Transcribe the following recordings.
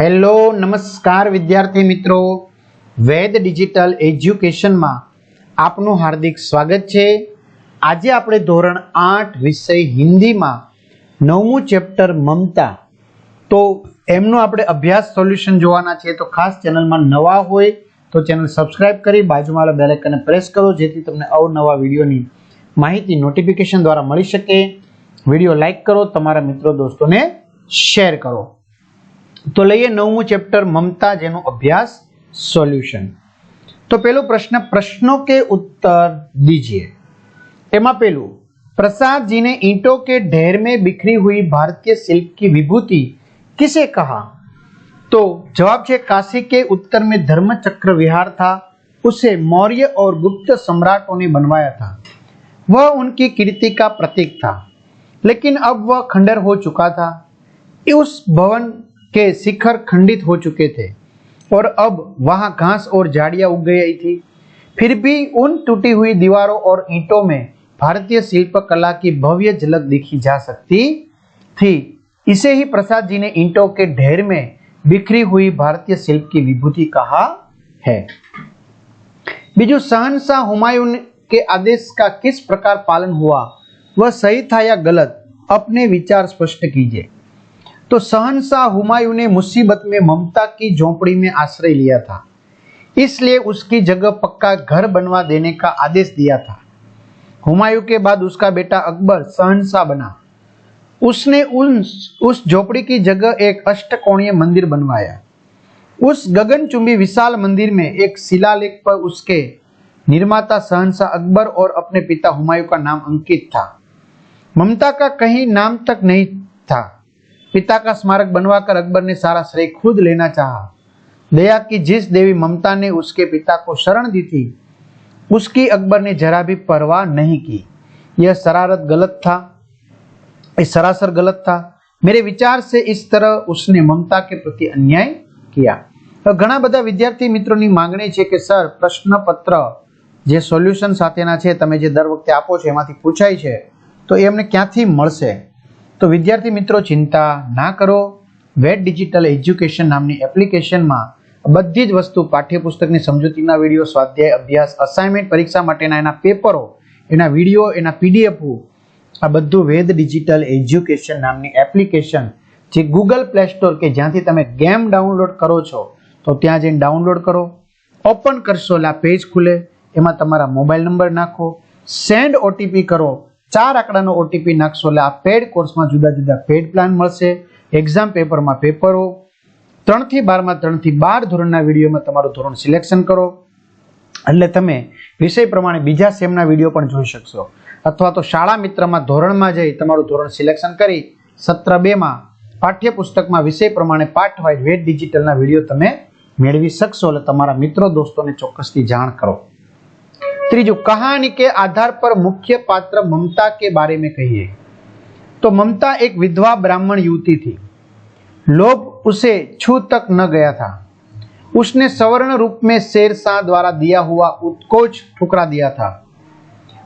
Hello, નમસ્કાર વિદ્યાર્થી મિત્રો. વેદ ડિજિટલ એજ્યુકેશનમાં આપનું હાર્દિક સ્વાગત છે. આજે આપણે ધોરણ આઠ વિષય હિન્દીમાં નવમું ચેપ્ટર મમતા. તો એમનું આપણે અભ્યાસ સોલ્યુશન જોવાના છે. તો ખાસ ચેનલમાં નવા હોય તો ચેનલ સબસ્ક્રાઇબ કરી બાજુમાં બેલ આઇકનને પ્રેસ કરો, જેથી તમને અવનવા વિડીયોની માહિતી નોટિફિકેશન દ્વારા મળી શકે. વીડિયો લાઇક કરો, તમારા મિત્રો, દોસ્તોને શેર કરો. તો લઈએ નવમું ચેપ્ટર મમતા જેનો અભ્યાસ સોલ્યુશન તો પેલો પ્રશ્ન પ્રશ્નો કે उत्तर दीजिए એમાં પેલું प्रसाद जी ने ईंटों के ढेर में बिखरी हुई भारतीय शिल्प की विभूति किसे कहा तो जवाब है काशी के उत्तर में धर्म चक्र विहार था उसे मौर्य और गुप्त सम्राटों ने बनवाया था वह उनकी कीर्ति का प्रतीक था लेकिन अब वह खंडर हो चुका था उस भवन के शिखर खंडित हो चुके थे और अब वहाँ घास और झाड़ियाँ उग गई थी। फिर भी उन टूटी हुई दीवारों और ईंटों में भारतीय शिल्प कला की भव्य झलक देखी जा सकती थी। इसे ही प्रसाद जी ने ईंटों के ढेर में बिखरी हुई भारतीय शिल्प की विभूति कहा है। बीजू शहनशाह हुमायूं के आदेश का किस प्रकार पालन हुआ, वह सही था या गलत, अपने विचार स्पष्ट कीजिए। तो शहनशाह हुमायूं ने मुसीबत में ममता की झोंपड़ी में आश्रय लिया था। इसलिए उसकी जगह पक्का घर बनवा देने का आदेश दिया था। हुमायूं के बाद उसका बेटा अकबर शहनशाह बना। उसने उन, उस झोपड़ी की जगह एक अष्टकोणीय मंदिर बनवाया। उस गगनचुंबी विशाल मंदिर में एक शिलालेख पर उसके निर्माता सहनशाह अकबर और अपने पिता हुमायूं का नाम अंकित था। ममता का कहीं नाम तक नहीं था। पिता का स्मारक बनवाकर अकबर ने सारा श्रेय खुद लेना चाहा दया की जिस देवी ममता ने उसके पिता को शरण दी थी उसकी अकबर ने जरा भी परवाह नहीं की यह शरारत गलत था ये सरासर गलत था मेरे विचार से इस तरह उसने ममता के प्रति अन्याय किया તો ઘણા બધા વિદ્યાર્થી મિત્રોની માંગણી છે કે સર પ્રશ્નપત્ર જે સોલ્યુશન સાથેના છે તમે જે દર વખતે આપો છો એમાંથી પૂછાય છે તો એ અમને ક્યાંથી મળશે તો વિદ્યાર્થી મિત્રો, ચિંતા ના કરો. વેટ ડિજિટલ એજ્યુકેશન નામની એપ્લિકેશનમાં બધી જ વસ્તુ, પાઠ્યપુસ્તકની સમજૂતીના વીડિયો, સ્વાધ્યાય, અભ્યાસ અસાઇનમેન્ટ પરીક્ષા માટેના એના પેપરો, એના વીડિયો, એના પીડીએફ આ બધું વેદ ડિજિટલ એજ્યુકેશન નામની એપ્લિકેશન જે ગૂગલ પ્લે સ્ટોર કે જ્યાંથી તમે ગેમ ડાઉનલોડ કરો છો, તો ત્યાં જઈને ડાઉનલોડ કરો. ઓપન કરશો એટલે પેજ ખુલે. એમાં તમારા મોબાઈલ નંબર નાખો. સેન્ડ ઓટીપી કરો. ચાર આંકડાનો ઓટીપી નાખશો એટલે આ પેડ કોર્સમાં જુદા જુદા પેડ પ્લાન મળશે. એક્ઝામ પેપરમાં પેપરો. ત્રણથી બારમાં ત્રણથી બાર ધોરણના વિડીયોમાં તમારું ધોરણ સિલેક્શન કરો. એટલે તમે વિષય પ્રમાણે બીજા સેમના વીડિયો પણ જોઈ શકશો. અથવા તો શાળા મિત્રમાં ધોરણમાં જઈ તમારું ધોરણ સિલેક્શન કરી સત્ર બેમાં પાઠ્યપુસ્તકમાં વિષય પ્રમાણે પાઠ વાઇઝ વેટ ડિજિટલના વીડિયો તમે મેળવી શકશો. એટલે તમારા મિત્રો, દોસ્તોને ચોક્કસથી જાણ કરો. ત્રીજું कहानी के आधार पर मुख्य पात्र ममता के बारे में कहिए तो ममता एक विधवा ब्राह्मण युवती थी लोभ उसे छू तक न गया था उसने सवर्ण रूप में शेरशाह द्वारा दिया हुआ उत्कोच ठुकरा दिया था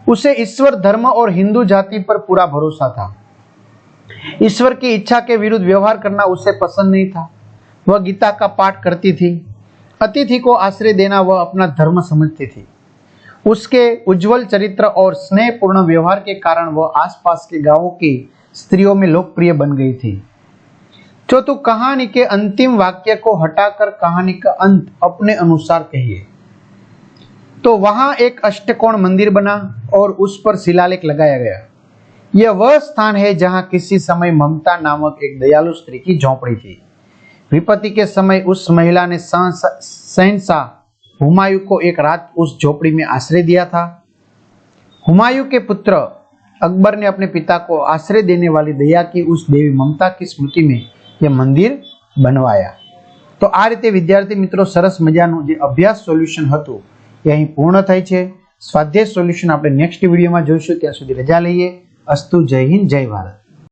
उसे ईश्वर धर्म और हिंदू जाति पर पूरा भरोसा था ईश्वर की इच्छा के विरुद्ध व्यवहार करना उसे पसंद नहीं था वह गीता का पाठ करती थी अतिथि को आश्रय देना वह अपना धर्म समझती थी उसके उज्जवल चरित्र और स्नेहपूर्ण व्यवहार के कारण वह आसपास के गाँवों की स्त्रियों में लोकप्रिय बन गई थी। चौथु कहानी के अंतिम वाक्य को हटाकर कहानी का अंत अपने अनुसार कहिए। तो वहाँ एक अष्टकोण मंदिर बना और उस पर शिलालेख लगाया गया। यह वह स्थान है जहाँ किसी समय ममता नामक एक दयालु स्त्री की झोंपड़ी थी। विपत्ति के समय उस महिला ने शहनशाह हुमायूं को एक रात उस झोपड़ी में आश्रय दिया था हुमायूं के पुत्र अकबर ने अपने पिता को आश्रय देने वाली दया की उस देवी ममता की स्मृति में यह મંદિર બનવાયા તો આ રીતે વિદ્યાર્થી મિત્રો સરસ મજાનું જે અભ્યાસ સોલ્યુશન હતું એ અહીં પૂર્ણ થાય છે સ્વાધ્યાય સોલ્યુશન આપણે નેક્સ્ટ વિડીયોમાં જોઈશું ત્યાં સુધી રજા લઈએ અસ્તુ જય હિન્દ જય ભારત